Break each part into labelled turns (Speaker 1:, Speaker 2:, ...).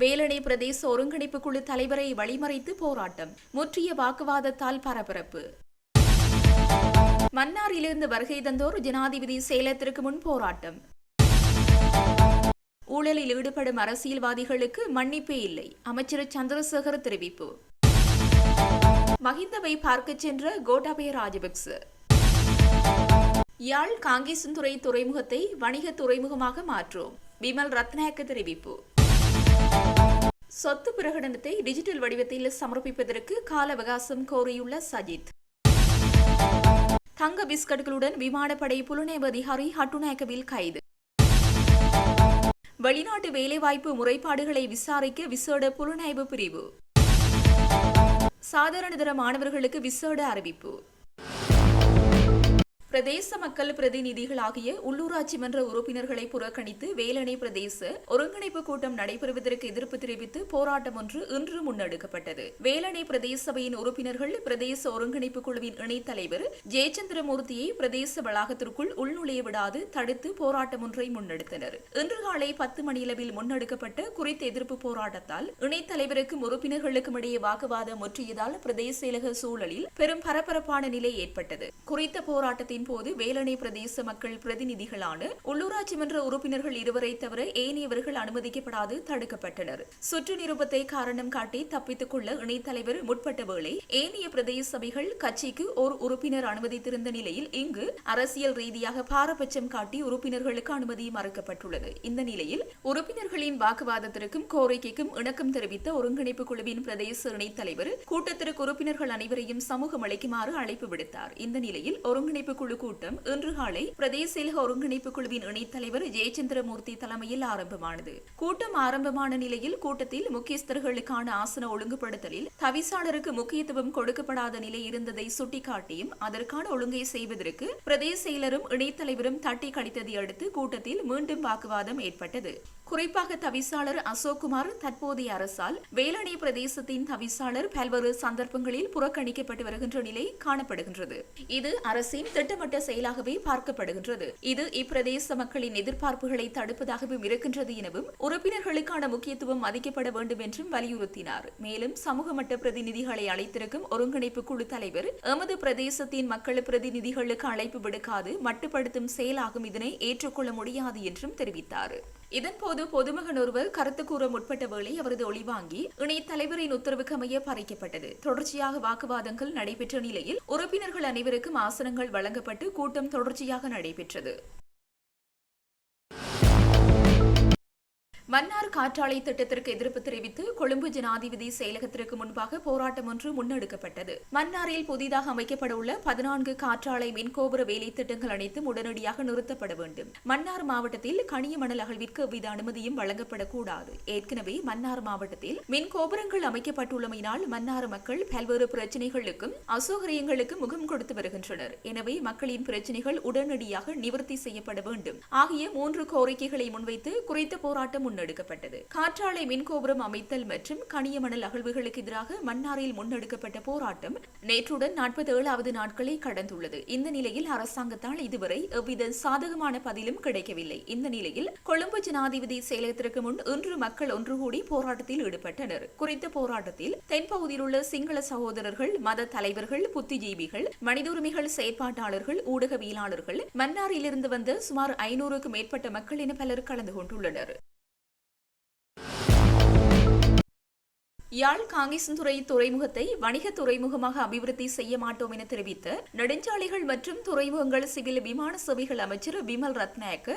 Speaker 1: வேலணை பிரதேச ஒருங்கிணைப்பு குழு தலைவரை வழிமறைத்து போராட்டம். முற்றிய வாக்குவாதத்தால் பரபரப்பு. மன்னாரிலிருந்து வருகை தந்தோர் ஜனாதிபதி சேலத்திற்கு முன் போராட்டம். ஊழலில் ஈடுபடும் அரசியல்வாதிகளுக்கு மன்னிப்பே இல்லை அமைச்சர் சந்திரசேகர் தெரிவிப்பு. மஹிந்தவை பார்க்கச் சென்ற கோட்டாபய ராஜபக்ச. யாழ் காங்கேசன்துறை துறைமுகத்தை வணிக துறைமுகமாக மாற்றோம் விமல் ரத்னாக்க தெரிவிப்பு. சொத்து பிரகடனத்தை டிஜிட்டல் வடிவத்தில் சமர்ப்பிப்பதற்கு கால அவகாசம் கோரியுள்ள சஜித். தங்க பிஸ்கட்களுடன் விமானப்படை புலனாய்வு அதிகாரி ஹட்டுநாயக்கவில் கைது. வெளிநாட்டு வேலைவாய்ப்பு முறைப்பாடுகளை விசாரிக்க விசேட புலனாய்வு பிரிவு. சாதாரணதர மாணவர்களுக்கு விசேட அறிவிப்பு. பிரதேச மக்கள் பிரதிநிதிகளாகிய உள்ளூராட்சி மன்ற உறுப்பினர்களை புறக்கணித்து வேலணை பிரதேச ஒருங்கிணைப்பு கூட்டம் நடைபெறுவதற்கு எதிர்ப்பு தெரிவித்து போராட்டம் ஒன்று இன்று முன்னெடுக்கப்பட்டது. வேலணை பிரதேச சபையின் உறுப்பினர்கள் பிரதேச ஒருங்கிணைப்பு குழுவின் இணைத் தலைவர் ஜெயச்சந்திரமூர்த்தியை பிரதேச வளாகத்திற்குள் உள்நுழைய விடாது தடுத்து போராட்டம் ஒன்றை முன்னெடுத்தனர். இன்று காலை பத்து மணியளவில் முன்னெடுக்கப்பட்ட குறித்த எதிர்ப்பு போராட்டத்தால் இணைத் தலைவருக்கும் உறுப்பினர்களுக்கும் இடையே வாக்குவாதம் முற்றியதால் பிரதேச செயலக சூழலில் பெரும் பரபரப்பான நிலை ஏற்பட்டது. குறித்த போராட்டத்தின் போது வேலணை பிரதேச மக்கள் பிரதிநிதிகளான உள்ளூராட்சி மன்ற உறுப்பினர்கள் இருவரை தவிர ஏனையவர்கள் அனுமதிக்கப்படாது தடுக்கப்பட்டனர். சுற்று நிருபத்தை காரணம் காட்டி தப்பித்துக் கொள்ள இணைத்தலைவர் முற்பட்ட வேளை ஏனைய பிரதேச சபைகள் கட்சிக்கு ஒரு உறுப்பினர் அனுமதித்திருந்த நிலையில் இங்கு அரசியல் ரீதியாக பாரபட்சம் காட்டி உறுப்பினர்களுக்கு அனுமதி மறுக்கப்பட்டுள்ளது. இந்த நிலையில் உறுப்பினர்களின் வாக்குவாதத்திற்கும் கோரிக்கைக்கும் இணக்கம் தெரிவித்த ஒருங்கிணைப்பு குழுவின் பிரதேச இணைத்தலைவர் கூட்டத்திற்கு உறுப்பினர்கள் அனைவரையும் சமூகம் அளிக்குமாறு அழைப்பு விடுத்தார். இந்த நிலையில் ஒருங்கிணைப்பு குழு குழு கூட்டம் இன்று காலை பிரதேச ஒருங்கிணைப்பு குழுவின் இணைத் தலைவர் ஜெயச்சந்திரமூர்த்தி தலைமையில் ஆரம்பமானது. கூட்டம் ஆரம்பமான நிலையில் கூட்டத்தில் முக்கியஸ்தர்களுக்கான ஆசன ஒழுங்குபடுத்தலில் தவிசாளருக்கு முக்கியத்துவம் கொடுக்கப்படாத நிலை இருந்ததை சுட்டிக்காட்டியும் அதற்கான ஒழுங்கை செய்வதற்கு பிரதேச செயலரும் இணைத் தலைவரும் தட்டி கழித்ததை அடுத்து கூட்டத்தில் மீண்டும் வாக்குவாதம் ஏற்பட்டது. குறிப்பாக தவிசாளர் அசோக்குமார் தற்போதைய அரசால் வேலணை பிரதேசத்தின் தவிசாளர் பல்வேறு சந்தர்ப்பங்களில் புறக்கணிக்கப்பட்டு வருகின்ற நிலை காணப்படுகின்றது. இது அரசின் திட்டமிட்ட செயலாகவே பார்க்கப்படுகின்றது. இது இப்பிரதேச மக்களின் எதிர்பார்ப்புகளை தடுப்பதாகவும் இருக்கின்றது எனவும் உறுப்பினர்களுக்கான முக்கியத்துவம் மதிக்கப்பட வேண்டும் என்றும் வலியுறுத்தினார். மேலும் சமூக மட்ட பிரதிநிதிகளை அழைத்திருக்கும் ஒருங்கிணைப்பு குழு தலைவர் எமது பிரதேசத்தின் மக்கள் பிரதிநிதிகளுக்கு அழைப்பு விடுக்காது மட்டுப்படுத்தும் செயலாகும் இதனை ஏற்றுக்கொள்ள முடியாது என்றும் தெரிவித்தார். இதன்போது பொதுமகன் ஒருவர் கருத்து கூற முற்பட்ட வேளை அவரது ஒளிவாங்கி இணைய தலைவரின் உத்தரவுக்கு அமைய பறிக்கப்பட்டது. தொடர்ச்சியாக வாக்குவாதங்கள் நடைபெற்ற நிலையில் உறுப்பினர்கள் அனைவருக்கும் ஆசனங்கள் வழங்கப்பட்டு கூட்டம் தொடர்ச்சியாக நடைபெற்றது. மன்னார் காற்றாலை திட்டத்திற்கு எதிர்ப்பு தெரிவித்து கொழும்பு ஜனாதிபதி செயலகத்திற்கு முன்பாக போராட்டம் ஒன்று முன்னெடுக்கப்பட்டது. மன்னாரில் புதிதாக அமைக்கப்பட உள்ள பதினான்கு காற்றாலை மின்கோபுர வேலை திட்டங்கள் அனைத்தும் உடனடியாக நிறுத்தப்பட வேண்டும். மன்னார் மாவட்டத்தில் கனிய மணல் அகழ்விற்கு எவ்வித அனுமதியும் வழங்கப்படக்கூடாது. ஏற்கனவே மன்னார் மாவட்டத்தில் மின் கோபுரங்கள் அமைக்கப்பட்டுள்ளமையினால் மன்னார் மக்கள் பல்வேறு பிரச்சினைகளுக்கும் அசௌகரியங்களுக்கும் முகம் கொடுத்து வருகின்றனர். எனவே மக்களின் பிரச்சினைகள் உடனடியாக நிவர்த்தி செய்யப்பட வேண்டும். ஆகிய மூன்று கோரிக்கைகளை முன்வைத்து குறித்த போராட்டம் முன்னெடுக்கப்பட்டது. காற்றாலை மின்கோபுரம் அமைத்தல் மற்றும் கனியமணல் அகழ்வுகளுக்கு எதிராக மன்னாரில் முன்னெடுக்கப்பட்ட போராட்டம் நேற்றுடன் நாற்பத்தி ஏழாவது நாட்களை கடந்துள்ளது. இந்த நிலையில் அரசாங்கத்தால் இதுவரை எவ்வித சாதகமான பதிலும் கிடைக்கவில்லை. இந்த நிலையில் கொழும்பு ஜனாதிபதி செயலகத்திற்கு முன் இன்று மக்கள் ஒன்று கூடி போராட்டத்தில் ஈடுபட்டனர். குறித்த போராட்டத்தில் தென்பகுதியில் உள்ள சிங்கள சகோதரர்கள் மத தலைவர்கள் புத்திஜீவிகள் மனித உரிமைகள் செயற்பாட்டாளர்கள் ஊடகவியலாளர்கள் மன்னாரிலிருந்து வந்த சுமார் ஐநூறுக்கும் மேற்பட்ட மக்கள் என பலர் கலந்து கொண்டுள்ளனர். யாழ் காங்கேசன்துறை துறைமுகத்தை வணிக துறைமுகமாக அபிவிருத்தி செய்ய மாட்டோம் என தெரிவித்து நெடுஞ்சாலைகள் மற்றும் துறைமுகங்கள் சிவில் விமான சேவைகள் அமைச்சர் விமல் ரத்நாயக்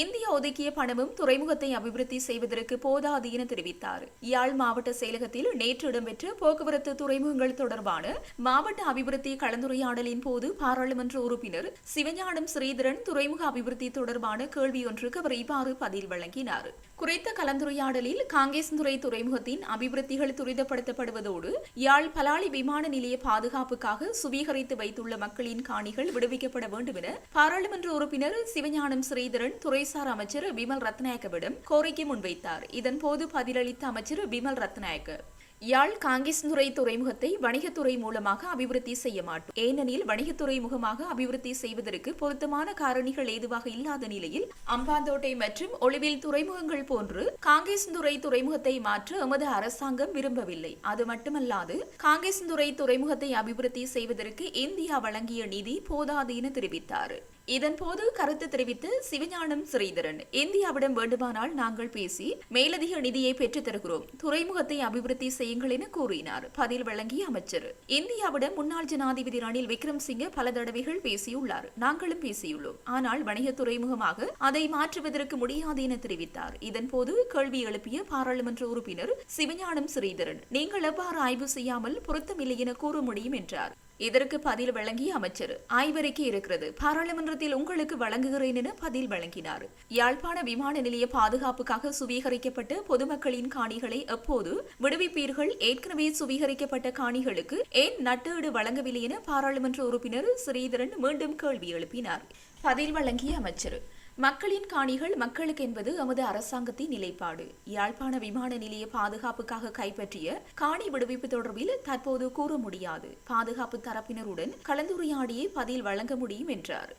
Speaker 1: இந்தியா ஒதுக்கிய பணமும் துறைமுகத்தை அபிவிருத்தி செய்வதற்கு போதாது என தெரிவித்தார். யாழ் மாவட்ட செயலகத்தில் நேற்று இடம்பெற்ற போக்குவரத்து துறைமுகங்கள் தொடர்பான மாவட்ட அபிவிருத்தி கலந்துரையாடலின் போது பாராளுமன்ற உறுப்பினர் சிவஞானம் ஸ்ரீதரன் துறைமுக அபிவிருத்தி தொடர்பான கேள்வி ஒன்றுக்கு அவர் இவ்வாறு பதில் வழங்கினார். குறித்த கலந்துரையாடலில் காங்கேசன்துறை துறைமுகத்தின் அபிவிருத்திகள் துரிதப்படுத்தப்படுவதோடு யாழ் பலாலி விமான நிலைய பாதுகாப்புக்காக சுவீகரித்து வைத்துள்ள மக்களின் காணிகள் விடுவிக்கப்பட வேண்டும் என பாராளுமன்ற உறுப்பினர் சிவஞானம் ஸ்ரீதரன் துறைசார் அமைச்சர் விமல் ரத்நாயக்கவிடம் கோரிக்கை முன்வைத்தார். இதன்போது பதிலளித்த அமைச்சர் விமல் ரத்நாயக்க யாழ் காங்கிஸ்துறை துறைமுகத்தை வணிகத்துறை மூலமாக அபிவிருத்தி செய்ய மாட்டோம். ஏனெனில் வணிகத்துறை முகமாக அபிவிருத்தி செய்வதற்கு பொருத்தமான காரணிகள் ஏதுவாக இல்லாத நிலையில் அம்பாந்தோட்டை மற்றும் ஒளிவில் துறைமுகங்கள் போன்று காங்கேசந்துறை துறைமுகத்தை மாற்ற எமது அரசாங்கம் விரும்பவில்லை. அது மட்டுமல்லாது காங்கேசந்துறை துறைமுகத்தை அபிவிருத்தி செய்வதற்கு இந்தியா வழங்கிய நிதி போதாது என தெரிவித்தார். இதன்போது கருத்து தெரிவித்து சிவஞானம் ஸ்ரீதரன் இந்தியாவிடம் வேண்டுமானால் நாங்கள் பேசி மேலதிக நிதியை பெற்றுத் தருகிறோம். துறைமுகத்தை அபிவிருத்தி செய்யுங்கள் என கூறினார். பதில் வழங்கிய அமைச்சர். இந்தியாவிடம் முன்னாள் ஜனாதிபதி ரணில் விக்ரம்சிங்கே பல தடவைகள் பேசியுள்ளார். நாங்களும் பேசியுள்ளோம். ஆனால் வணிக துறைமுகமாக அதை மாற்றுவதற்கு முடியாது என தெரிவித்தார். இதன்போது கேள்வி எழுப்பிய பாராளுமன்ற உறுப்பினர் சிவஞானம் ஸ்ரீதரன் நீங்கள் எவ்வாறு ஆய்வு செய்யாமல் பொருத்தமில்லை என கூற முடியும் என்றார். இதற்கு பதில் வழங்கிய அமைச்சர் ஆய்வறிக்கை இருக்கிறது. பாராளுமன்றத்தில் உங்களுக்கு வழங்குகிறேன் என பதில் வழங்கினார். யாழ்ப்பாண விமான நிலைய பாதுகாப்புக்காக சுவீகரிக்கப்பட்ட பொதுமக்களின் காணிகளை எப்போது விடுவிப்பீர்கள். ஏற்கனவே சுவீகரிக்கப்பட்ட காணிகளுக்கு ஏன் நட்டீடு வழங்கவில்லை என பாராளுமன்ற உறுப்பினர் ஸ்ரீதரன் மீண்டும் கேள்வி எழுப்பினார். பதில் வழங்கிய அமைச்சர் மக்களின் காணிகள் மக்களுக்கு என்பது எமது அரசாங்கத்தின் நிலைப்பாடு. யாழ்ப்பாண விமான நிலைய பாதுகாப்புக்காக கைப்பற்றிய காணி விடுவிப்பு தொடர்பில் தற்போது கூற முடியாது. பாதுகாப்பு தரப்பினருடன் கலந்துரையாடியே பதில் வழங்க முடியும் என்றார்.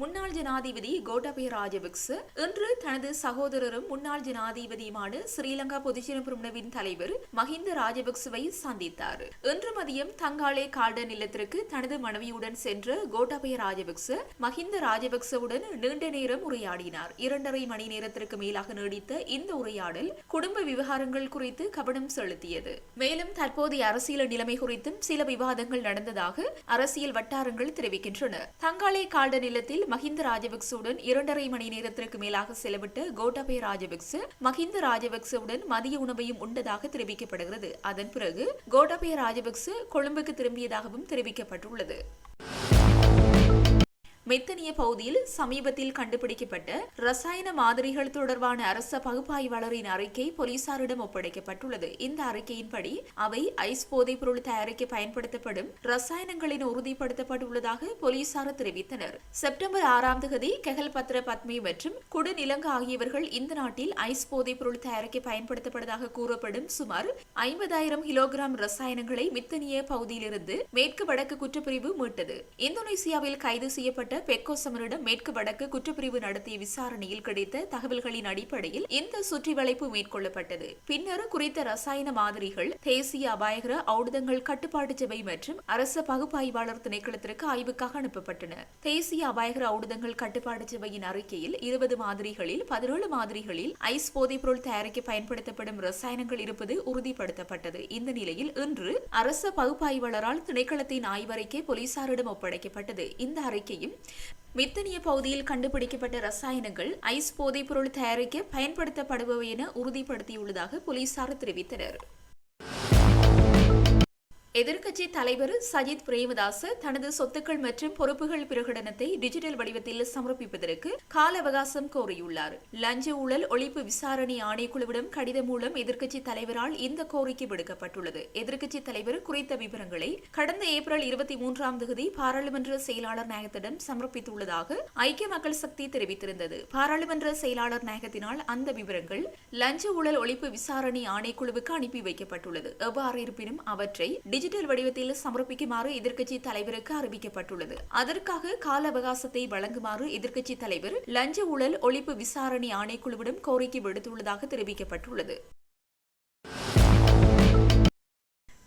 Speaker 1: முன்னாள் ஜனாதிபதி கோட்டபய ராஜபக்ச இன்று தனது சகோதரரும் முன்னாள் ஜனாதிபதியுமான ஸ்ரீலங்கா பொதுஜன பிரமுனவின் தலைவர் மஹிந்த ராஜபக்சவை சந்தித்தார். இன்று மதியம் தங்காலே கார்டன் இல்லத்திற்கு தனது மனைவியுடன் சென்ற கோட்டபய ராஜபக்ச மஹிந்த ராஜபக்சவுடன் நீண்ட நேரம் உரையாடினார். இரண்டரை மணி நேரத்திற்கு மேலாக நீடித்த இந்த உரையாடல் குடும்ப விவகாரங்கள் குறித்து கவனம் செலுத்தியது. மேலும் தற்போதைய அரசியல் நிலைமை குறித்தும் சில விவாதங்கள் நடந்ததாக அரசியல் வட்டாரங்கள் தெரிவிக்கின்றன. தங்காலே கார்டன் இல்லத்தில் மஹிந்த ராஜபக்சவுடன் இரண்டரை மணி நேரத்திற்கு மேலாக செலவிட்ட கோட்டபய ராஜபக்ச மஹிந்த ராஜபக்சவுடன் மதிய உணவையும் உண்டதாக தெரிவிக்கப்படுகிறது. அதன் பிறகு கோட்டபய ராஜபக்ச கொழும்புக்கு திரும்பியதாகவும் தெரிவிக்கப்பட்டுள்ளது. மெத்தனிய பகுதியில் சமீபத்தில் கண்டுபிடிக்கப்பட்ட ரசாயன மாதிரிகள் தொடர்பான அரச பகுப்பாய்வாளரின் அறிக்கை போலீசாரிடம் ஒப்படைக்கப்பட்டுள்ளது. இந்த அறிக்கையின்படி அவை ஐஸ் போதைப் பொருள் தயாரிக்க பயன்படுத்தப்படும் ரசாயனங்களின் உறுதிப்படுத்தப்பட்டுள்ளதாக போலீசார் தெரிவித்தனர். செப்டம்பர் ஆறாம் தேதி கெகல் பத்ர பத்மி மற்றும் குடுநிலங்க ஆகியவர்கள் இந்த நாட்டில் ஐஸ் போதைப் பொருள் தயாரிக்க பயன்படுத்தப்பட்டதாக கூறப்படும் சுமார் ஐம்பதாயிரம் கிலோகிராம் ரசாயனங்களை மித்தனிய பகுதியிலிருந்து மேற்கு வடக்கு குற்றப்பிரிவு மீட்டது. இந்தோனேசியாவில் கைது செய்யப்பட்ட பெக்கோசமரிடம் மேற்கு வடக்கு குற்றப்பிரிவு நடத்திய விசாரணையில் கிடைத்த தகவல்களின் அடிப்படையில் இந்த சுற்றி வளைப்பு மேற்கொள்ளப்பட்டது. பின்னர் குறித்த ரசாயன மாதிரிகள் தேசிய அபாயகர ஔடதங்கள் கட்டுப்பாட்டு சபை மற்றும் அரச பகுப்பாய்வாளர் திணைக்களத்திற்கு ஆய்வுக்காக அனுப்பப்பட்டன. தேசிய அபாயகர ஔடதங்கள் கட்டுப்பாட்டு சபையின் அறிக்கையில் இருபது மாதிரிகளில் பதினேழு மாதிரிகளில் ஐஸ் போதைப் பொருள் தயாரிக்க பயன்படுத்தப்படும் ரசாயனங்கள் இருப்பது உறுதிப்படுத்தப்பட்டது. இந்த நிலையில் இன்று அரச பகுப்பாய்வாளரால் திணைக்களத்தின் ஆய்வறிக்கை போலீசாரிடம் ஒப்படைக்கப்பட்டது. இந்த அறிக்கையும் மித்தனிய பகுதியில் கண்டுபிடிக்கப்பட்ட ரசாயனங்கள் ஐஸ் போதைப் பொருள் தயாரிக்க பயன்படுத்தப்படுபவை என உறுதிப்படுத்தியுள்ளதாக போலீசார் தெரிவித்தனர். எதிர்க்கட்சி தலைவர் சஜித் பிரேமதாச தனது சொத்துக்கள் மற்றும் பொறுப்புகள் பிரகடனத்தை டிஜிட்டல் வடிவத்தில் சமர்ப்பிப்பதற்கு கால அவகாசம் கோரியுள்ளார். லஞ்ச ஊழல் ஒழிப்பு விசாரணை ஆணைக்குழுவிடம் கடிதம் மூலம் எதிர்க்கட்சி தலைவரால் இந்த கோரிக்கை விடுக்கப்பட்டுள்ளது. எதிர்க்கட்சி தலைவர் குறித்த விவரங்களை கடந்த ஏப்ரல் இருபத்தி மூன்றாம் தேதி பாராளுமன்ற செயலாளர் நாயகத்திடம் சமர்ப்பித்துள்ளதாக ஐக்கிய மக்கள் சக்தி தெரிவித்திருந்தது. பாராளுமன்ற செயலாளர் நாயகத்தினால் அந்த விவரங்கள் லஞ்ச ஊழல் ஒழிப்பு விசாரணை ஆணைக்குழுவுக்கு அனுப்பி வைக்கப்பட்டுள்ளது. எவ்வாறு இருப்பினும் அவற்றை டிஜிட்டல் வடிவத்தில் சமர்ப்பிக்குமாறு எதிர்க்கட்சி தலைவருக்கு அறிவிக்கப்பட்டுள்ளது. அதற்காக கால அவகாசத்தை வழங்குமாறு எதிர்க்கட்சி தலைவர் லஞ்ச ஊழல் ஒழிப்பு விசாரணை ஆணைக்குழுவிடம் கோரிக்கை விடுத்துள்ளதாக தெரிவிக்கப்பட்டுள்ளது.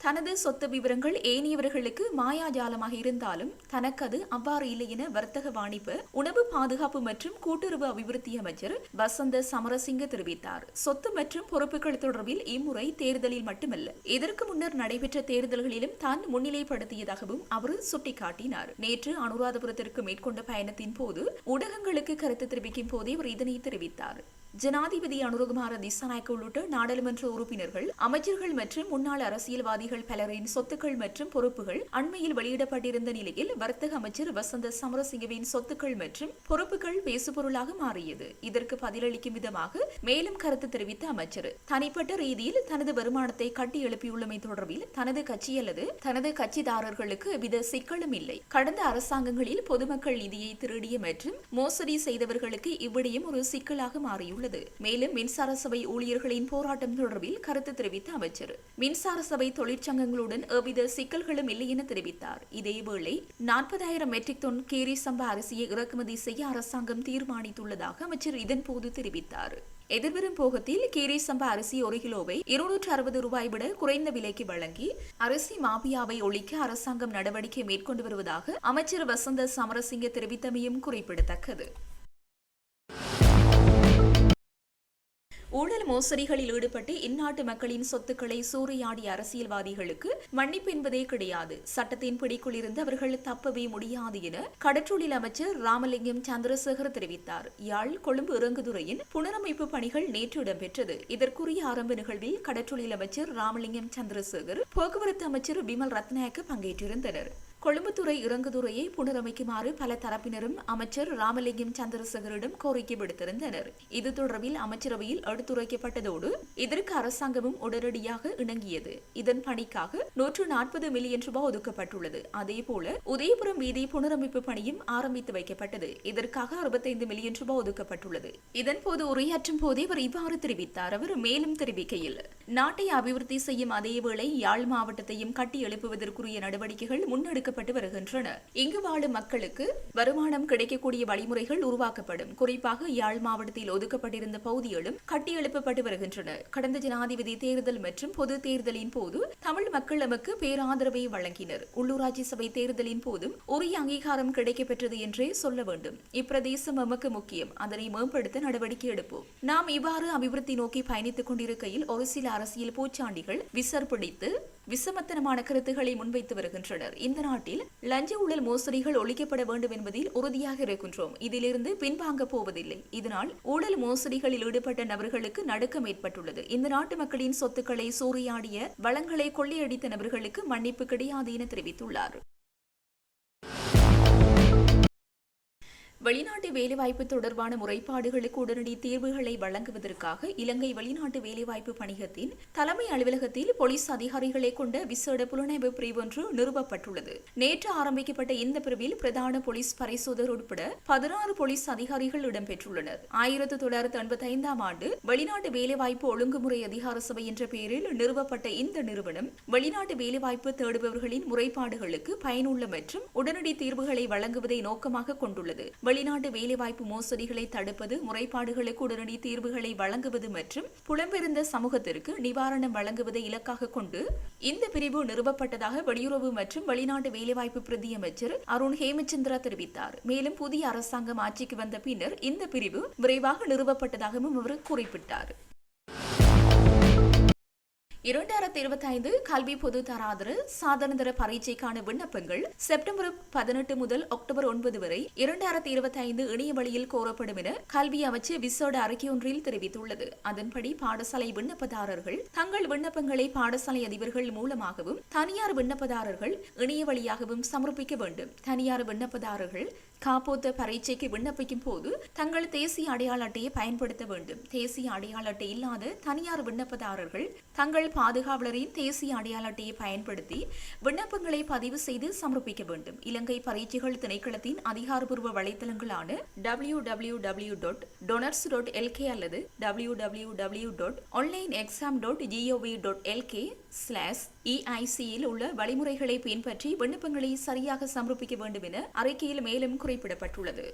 Speaker 1: தனது சொத்து விவரங்கள் ஏனையவர்களுக்கு மாயாஜாலமாக இருந்தாலும் தனக்கு அது அவ்வாறு இல்லை என வர்த்தக வாணிப்பு உணவு பாதுகாப்பு மற்றும் கூட்டுறவு அபிவிருத்தி அமைச்சர் வசந்த சமரசிங்க தெரிவித்தார். சொத்து மற்றும் பொறுப்புகள் தொடர்பில் இம்முறை தேர்தலில் மட்டுமல்ல இதற்கு முன்னர் நடைபெற்ற தேர்தல்களிலும் தான் முன்னிலைப்படுத்தியதாகவும் அவர் சுட்டிக்காட்டினார். நேற்று அனுராதபுரத்திற்கு மேற்கொண்ட பயணத்தின் போது ஊடகங்களுக்கு கருத்து தெரிவிக்கும் போதே அவர் இதனை தெரிவித்தார். ஜனாதிபதி அனுரகுமார திசாநாயக்க உள்ளிட்ட நாடாளுமன்ற உறுப்பினர்கள் அமைச்சர்கள் மற்றும் முன்னாள் அரசியல்வாதிகள் பலரின் சொத்துக்கள் மற்றும் பொறுப்புகள் அண்மையில் வெளியிடப்பட்டிருந்த நிலையில் வர்த்தக அமைச்சர் வசந்த சமரசிங்கவின் சொத்துக்கள் மற்றும் பொறுப்புகள் பேசுபொருளாக மாறியது. இதற்கு பதிலளிக்கும் விதமாக மேலும் கருத்து தெரிவித்த அமைச்சர் தனிப்பட்ட ரீதியில் தனது வருமானத்தை கட்டி எழுப்பியுள்ளமை தொடர்பில் தனது கட்சி அல்லது தனது கட்சிதாரர்களுக்கு எவ்வித சிக்கலும் இல்லை. கடந்த அரசாங்கங்களில் பொதுமக்கள் நிதியை திருடிய மற்றும் மோசடி செய்தவர்களுக்கு இவ்விடயம் ஒரு சிக்கலாக மாறியுள்ளது. தெரிவித்துள்ளது மேலும் மின்சார சபை ஊழியர்களின் போராட்டம் தொடர்பில் கருத்து தெரிவித்த அமைச்சர். மின்சார சபை தொழிற்சங்கங்களுடன் எவ்வித சிக்கல்களும் இல்லை என தெரிவித்தார். இதேவேளை நாற்பதாயிரம் மெட்ரிக் டன் கேரி சம்பா அரிசியை இறக்குமதி செய்ய அரசாங்கம் தீர்மானித்துள்ளதாக அமைச்சர் இதன்போது தெரிவித்தார். எதிர்வரும் போகத்தில் கீரை சம்பா அரிசி ஒரு கிலோவை இருநூற்று அறுபது ரூபாய் விட குறைந்த விலைக்கு வழங்கி அரிசி மாபியாவை ஒழிக்க அரசாங்கம் நடவடிக்கை மேற்கொண்டு வருவதாக அமைச்சர் வசந்த சமரசிங்க தெரிவித்தமையும் குறிப்பிடத்தக்கது. ஊழல் மோசடிகளில் ஈடுபட்டு இந்நாட்டு மக்களின் சொத்துக்களை சூறையாடிய அரசியல்வாதிகளுக்கு மன்னிப்பு என்பதே கிடையாது. சட்டத்தின் பிடிக்குள் இருந்து அவர்கள் தப்பவே முடியாது என கடற்றொழில் அமைச்சர் ராமலிங்கம் சந்திரசேகர் தெரிவித்தார். யாழ் கொழும்பு இறங்குதுறையின் புனரமைப்பு பணிகள் நேற்று இடம்பெற்றது. இதற்குரிய ஆரம்ப நிகழ்வில் கடற்றொழில் அமைச்சர் ராமலிங்கம் சந்திரசேகர் போக்குவரத்து அமைச்சர் பிமல் ரத்நாயக்க பங்கேற்றிருந்தனர். கொழும்புத்துறை இறங்குதுறையை புனரமைக்குமாறு பல தரப்பினரும் அமைச்சர் ராமலிங்கம் சந்திரசேகரிடம் கோரிக்கை விடுத்திருந்தனர். இது தொடர்பில் அமைச்சரவையில் எடுத்துரைக்கப்பட்டதோடு இதற்கு அரசாங்கமும் உடனடியாக இணங்கியது. இதன் பணிக்காக நூற்று நாற்பது மில்லியன் ரூபாய் ஒதுக்கப்பட்டுள்ளது. அதேபோல உதயபுரம் வீதி புனரமைப்பு பணியும் ஆரம்பித்து வைக்கப்பட்டது. இதற்காக அறுபத்தைந்து மில்லியன் ரூபாய் ஒதுக்கப்பட்டுள்ளது. இதன்போது உரையாற்றும் போதே அவர் இவ்வாறு தெரிவித்தார். அவர் மேலும் தெரிவிக்கையில் நாட்டை அபிவிருத்தி செய்யும் அதேவேளை யாழ் மாவட்டத்தையும் கட்டி எழுப்புவதற்குரிய நடவடிக்கைகள் முன்னெடுக்க முன்னெடுக்கப்பட்டு வருகின்றன. இங்கு வாழும் மக்களுக்கு வருமானம் கிடைக்கக்கூடிய வழிமுறைகள் உருவாக்கப்படும். குறிப்பாக யாழ் மாவட்டத்தில் ஒதுக்கப்பட்டிருந்த பகுதிகளும் கட்டியெழுப்பப்பட்டு வருகின்றன. கடந்த ஜனாதிபதி தேர்தல் மற்றும் பொது தேர்தலின் போது தமிழ் மக்கள் நமக்கு பேராதரவை வழங்கினர். உள்ளூராட்சி சபை தேர்தலின் போதும் உரிய அங்கீகாரம் கிடைக்கப்பெற்றது என்றே சொல்ல வேண்டும். இப்பிரதேசம் நமக்கு முக்கியம். அதனை மேம்படுத்த நடவடிக்கை எடுப்போம். நாம் இவ்வாறு அபிவிருத்தி நோக்கி பயணித்துக் கொண்டிருக்கையில் ஒரு சில அரசியல் பூச்சாண்டிகள் விசர் பிடித்து விசமத்தனமான கருத்துக்களை முன்வைத்து வருகின்றனர். இந்த நாட்டில் லஞ்ச ஊழல் மோசடிகள் ஒழிக்கப்பட வேண்டும் என்பதில் உறுதியாக இருக்கின்றோம். இதிலிருந்து பின்வாங்க போவதில்லை. இதனால் ஊழல் மோசடிகளில் ஈடுபட்ட நபர்களுக்கு நடுக்கம் ஏற்பட்டுள்ளது. இந்த நாட்டு மக்களின் சொத்துக்களை சூறையாடிய வளங்களை கொள்ளையடித்த நபர்களுக்கு மன்னிப்பு கிடையாது என தெரிவித்துள்ளார். வெளிநாட்டு வேலைவாய்ப்பு தொடர்பான முறைப்பாடுகளுக்கு உடனடி தீர்வுகளை வழங்குவதற்காக இலங்கை வெளிநாட்டு வேலைவாய்ப்பு பணிகத்தின் தலைமை அலுவலகத்தில் போலீஸ் அதிகாரிகளை கொண்ட விசேட புலனாய்வு பிரிவு ஒன்று நிறுவப்பட்டுள்ளது. நேற்று ஆரம்பிக்கப்பட்ட இந்த பிரிவில் பிரதான போலீஸ் பரிசோதகர் உட்பட பதினாறு போலீஸ் அதிகாரிகள் இடம்பெற்றுள்ளனர். ஆயிரத்தி தொள்ளாயிரத்தி எண்பத்தி ஐந்தாம் ஆண்டு வெளிநாட்டு வேலைவாய்ப்பு ஒழுங்குமுறை அதிகார சபை என்ற பெயரில் நிறுவப்பட்ட இந்த நிறுவனம் வெளிநாட்டு வேலைவாய்ப்பு தேடுபவர்களின் முறைப்பாடுகளுக்கு பயனுள்ள மற்றும் உடனடி தீர்வுகளை வழங்குவதை நோக்கமாக கொண்டுள்ளது. வெளிநாட்டு வேலைவாய்ப்பு மோசடிகளை தடுப்பது முறைப்பாடுகளுக்கு உடனடி தீர்வுகளை வழங்குவது மற்றும் புலம்பெயர்ந்த சமூகத்திற்கு நிவாரணம் வழங்குவதை இலக்காக கொண்டு இந்த பிரிவு நிறுவப்பட்டதாக வெளியுறவு மற்றும் வெளிநாட்டு வேலைவாய்ப்பு பிரதி அமைச்சர் அருண் ஹேமச்சந்திரா தெரிவித்தார். மேலும் புதிய அரசாங்கம் ஆட்சிக்கு வந்த பின்னர் இந்த பிரிவு விரைவாக நிறுவப்பட்டதாகவும் அவர் குறிப்பிட்டார். இரண்டாயிரத்தி இருபத்தி ஐந்து கல்வி பொது தராதர சாதனதர பரீட்சைக்கான விண்ணப்பங்கள் செப்டம்பர் பதினெட்டு முதல் அக்டோபர் ஒன்பது வரை இரண்டாயிரத்தி இருபத்தி ஐந்து இணைய வழியில் கோரப்படும் என கல்வி அமைச்சு விசோட அறிக்கையொன்றில் தெரிவித்துள்ளது. அதன்படி பாடசாலை விண்ணப்பதாரர்கள் தங்கள் விண்ணப்பங்களை பாடசாலை அதிபர்கள் மூலமாகவும் தனியார் விண்ணப்பதாரர்கள் இணைய வழியாகவும் சமர்ப்பிக்க வேண்டும். தனியார் விண்ணப்பதாரர்கள் காப்போத்த பரீட்சைக்கு விண்ணப்பிக்கும் போது தங்கள் தேசிய அடையாள அட்டையை பயன்படுத்த வேண்டும். தேசிய அடையாள அட்டை இல்லாத தனியார் விண்ணப்பதாரர்கள் தங்கள் பாதுகாவலரின் தேசிய அடையாள அட்டையை பயன்படுத்தி விண்ணப்பங்களை பதிவு செய்து சமர்ப்பிக்க வேண்டும். இலங்கை பரீட்சைகள் திணைக்களத்தின் அதிகாரப்பூர்வ வலைதளங்களான W W W dot doenets dot L K அல்லது W W W dot online exam dot G O V dot L K slash இஐசியில் உள்ள வழிமுறைகளை பின்பற்றி விண்ணப்பங்களை சரியாக சமர்ப்பிக்க வேண்டும் என அறிக்கையில் மேலும் குறிப்பிடப்பட்டுள்ளது.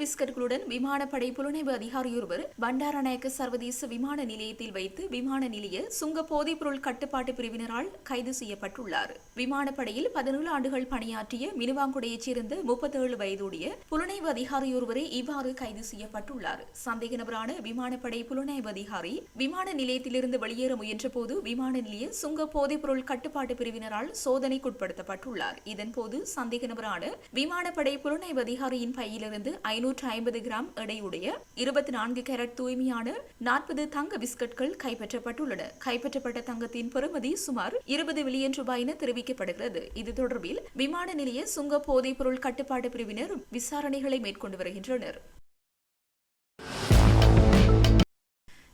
Speaker 1: பிஸ்கட்களுடன் விமானப்படை புலனாய்வு அதிகாரியொருவர் பண்டாரநாயக்க சர்வதேச விமான நிலையத்தில் வைத்து விமான நிலைய சுங்க போதைப்பொருள் கட்டுப்பாட்டு பிரிவினரால் கைது செய்யப்பட்டுள்ளார். விமானப்படையில் பதினேழு ஆண்டுகள் பணியாற்றிய மினுவாங்குடையைச் சேர்ந்த முப்பத்தேழு வயதுடைய புலனாய்வு அதிகாரியொருவரே இவ்வாறு கைது செய்யப்பட்டுள்ளார். சந்தேக நபரான விமானப்படை புலனாய்வு அதிகாரி விமான நிலையத்திலிருந்து வெளியேற முயன்றபோது விமான நிலைய சுங்க போதைப் பொருள் கட்டுப்பாட்டு பிரிவினரால் சோதனைக்குட்படுத்தப்பட்டுள்ளார். இதன்போது சந்தேக நபரான விமானப்படை புலனாய்வு அதிகாரியின் பையிலிருந்து ஐநூறு ஐநூற்று ஐம்பது கிராம் எடையுடைய இருபத்தி நான்கு கேரட் தூய்மையான நாற்பது தங்க பிஸ்கட்கள் கைப்பற்றப்பட்டுள்ளன. கைப்பற்றப்பட்ட தங்கத்தின் பெறுமதி சுமார் இருபது மில்லியன் ரூபாய் என தெரிவிக்கப்படுகிறது. இது தொடர்பில் விமான நிலைய சுங்க போதைப் பொருள் கட்டுப்பாட்டு பிரிவினர் விசாரணைகளை மேற்கொண்டு வருகின்றனர்.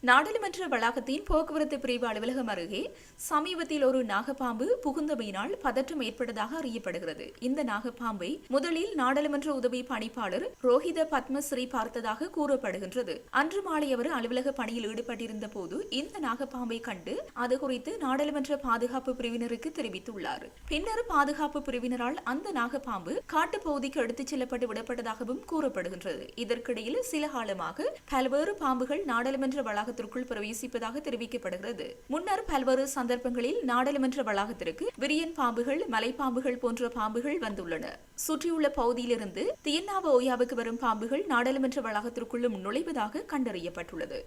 Speaker 1: நாடாளுமன்ற வளாகத்தின் போக்குவரத்து பிரிவு அலுவலகம் அருகே சமீபத்தில் ஒரு நாகப்பாம்பு புகுந்தமையினால் பதற்றம் ஏற்பட்டதாக அறியப்படுகிறது. இந்த நாகப்பாம்பை முதலில் நாடாளுமன்ற உதவி பணிப்பாளர் ரோஹித பத்மஸ்ரீ பார்த்ததாக கூறப்படுகின்றது. அன்று மாலை அவர் அலுவலக பணியில் ஈடுபட்டிருந்த போது இந்த நாகப்பாம்பை கண்டு அது குறித்து நாடாளுமன்ற பாதுகாப்பு பிரிவினருக்கு தெரிவித்துள்ளார். பின்னர் பாதுகாப்பு பிரிவினரால் அந்த நாகப்பாம்பு காட்டுப் பகுதிக்கு எடுத்துச் செல்லப்பட்டு விடப்பட்டதாகவும் கூறப்படுகின்றது. இதற்கிடையில் சில காலமாக பல்வேறு பாம்புகள் நாடாளுமன்ற வளாக வளாகத்திற்குள் பிரவேசிப்பதாக தெரிவிக்கப்படுகிறது. முன்னர் பல்வேறு சந்தர்ப்பங்களில் நாடாளுமன்ற வளாகத்திற்கு விரியன் பாம்புகள் மலைப்பாம்புகள் போன்ற பாம்புகள் வந்துள்ளன. சுற்றியுள்ள பகுதியிலிருந்து தியன்னாவ ஓயாவுக்கு வரும் பாம்புகள் நாடாளுமன்ற வளாகத்திற்குள்ளும் நுழைவதாக கண்டறியப்பட்டுள்ளது.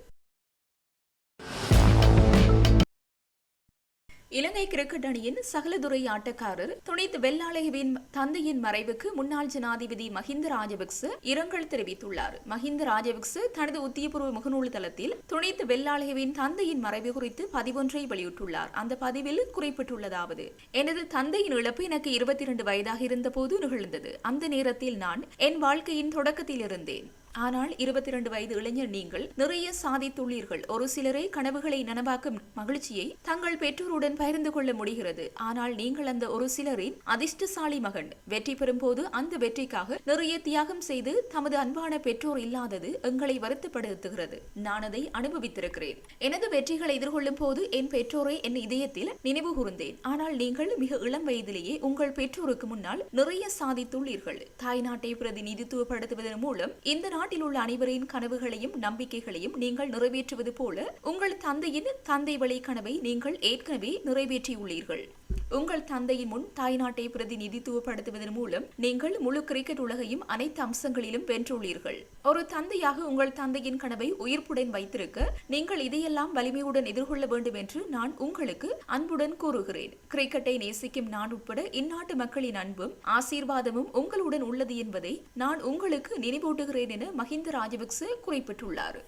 Speaker 1: இலங்கை கிரிக்கெட் அணியின் சகலதுறை ஆட்டக்காரர் துணித் வெள்ளாளகவின் தந்தையின் மறைவுக்கு முன்னாள் ஜனாதிபதி மஹிந்த ராஜபக்ச இரங்கல் தெரிவித்துள்ளார். மஹிந்த ராஜபக்ச தனது உத்தியபூர்வ முகநூல் தளத்தில் துணித் வெள்ளாளகவின் தந்தையின் மறைவு குறித்து பதிவொன்றை வெளியிட்டுள்ளார். அந்த பதிவில் குறிப்பிட்டுள்ளதாவது எனது தந்தையின் இழப்பு எனக்கு இருபத்தி இரண்டு வயதாக இருந்தபோது நிகழ்ந்தது. அந்த நேரத்தில் நான் என் வாழ்க்கையின் தொடக்கத்தில் இருந்தேன் ஆனால் இருபத்தி இரண்டு வயது இளைஞர் நீங்கள் நிறைய சாதித்துள்ளீர்கள். ஒரு சிலரை கனவுகளை நனவாக்கும் மகிழ்ச்சியை தங்கள் பெற்றோருடன் பகிர்ந்து கொள்ள முடிகிறது. ஆனால் நீங்கள் அந்த ஒரு சிலரின் அதிர்ஷ்டசாலி மகன். வெற்றி பெறும் போது அந்த வெற்றிக்காக நிறைய தியாகம் செய்து தமது அன்பான பெற்றோர் இல்லாதது எங்களை வருத்தப்படுத்துகிறது. நான் அதை அனுபவித்திருக்கிறேன். எனது வெற்றிகளை எதிர்கொள்ளும் போது என் பெற்றோரை என் இதயத்தில் நினைவு கூர்ந்தேன். ஆனால் நீங்கள் மிக இளம் வயதிலேயே உங்கள் பெற்றோருக்கு முன்னால் நிறைய சாதித்துள்ளீர்கள். தாய்நாட்டை பிரதிநிதித்துவப்படுத்துவதன் மூலம் இந்த நாட்டில் உள்ள அனைவரின் கனவுகளையும் நம்பிக்கைகளையும் நீங்கள் நிறைவேற்றுவது போல உங்கள் தந்தையின் தந்தை வழி கனவை நீங்கள் ஏற்கனவே நிறைவேற்றியுள்ளீர்கள். உங்கள் தந்தையின் முன் தாய்நாட்டை பிரதிநிதித்துவப்படுத்துவதன் மூலம் நீங்கள் முழு கிரிக்கெட் உலகையும் அனைத்து அம்சங்களிலும் வென்றுள்ளீர்கள். ஒரு தந்தையாக உங்கள் தந்தையின் கனவை உயிர்ப்புடன் வைத்திருக்க நீங்கள் இதையெல்லாம் வலிமையுடன் எதிர்கொள்ள வேண்டும் என்று நான் உங்களுக்கு அன்புடன் கூறுகிறேன். கிரிக்கெட்டை நேசிக்கும் நான் உட்பட இந்நாட்டு மக்களின் அன்பும் ஆசீர்வாதமும் உங்களுடன் உள்ளது என்பதை நான் உங்களுக்கு நினைவூட்டுகிறேன் என மஹிந்த ராஜபக்ச குறிப்பிட்டுள்ளார்.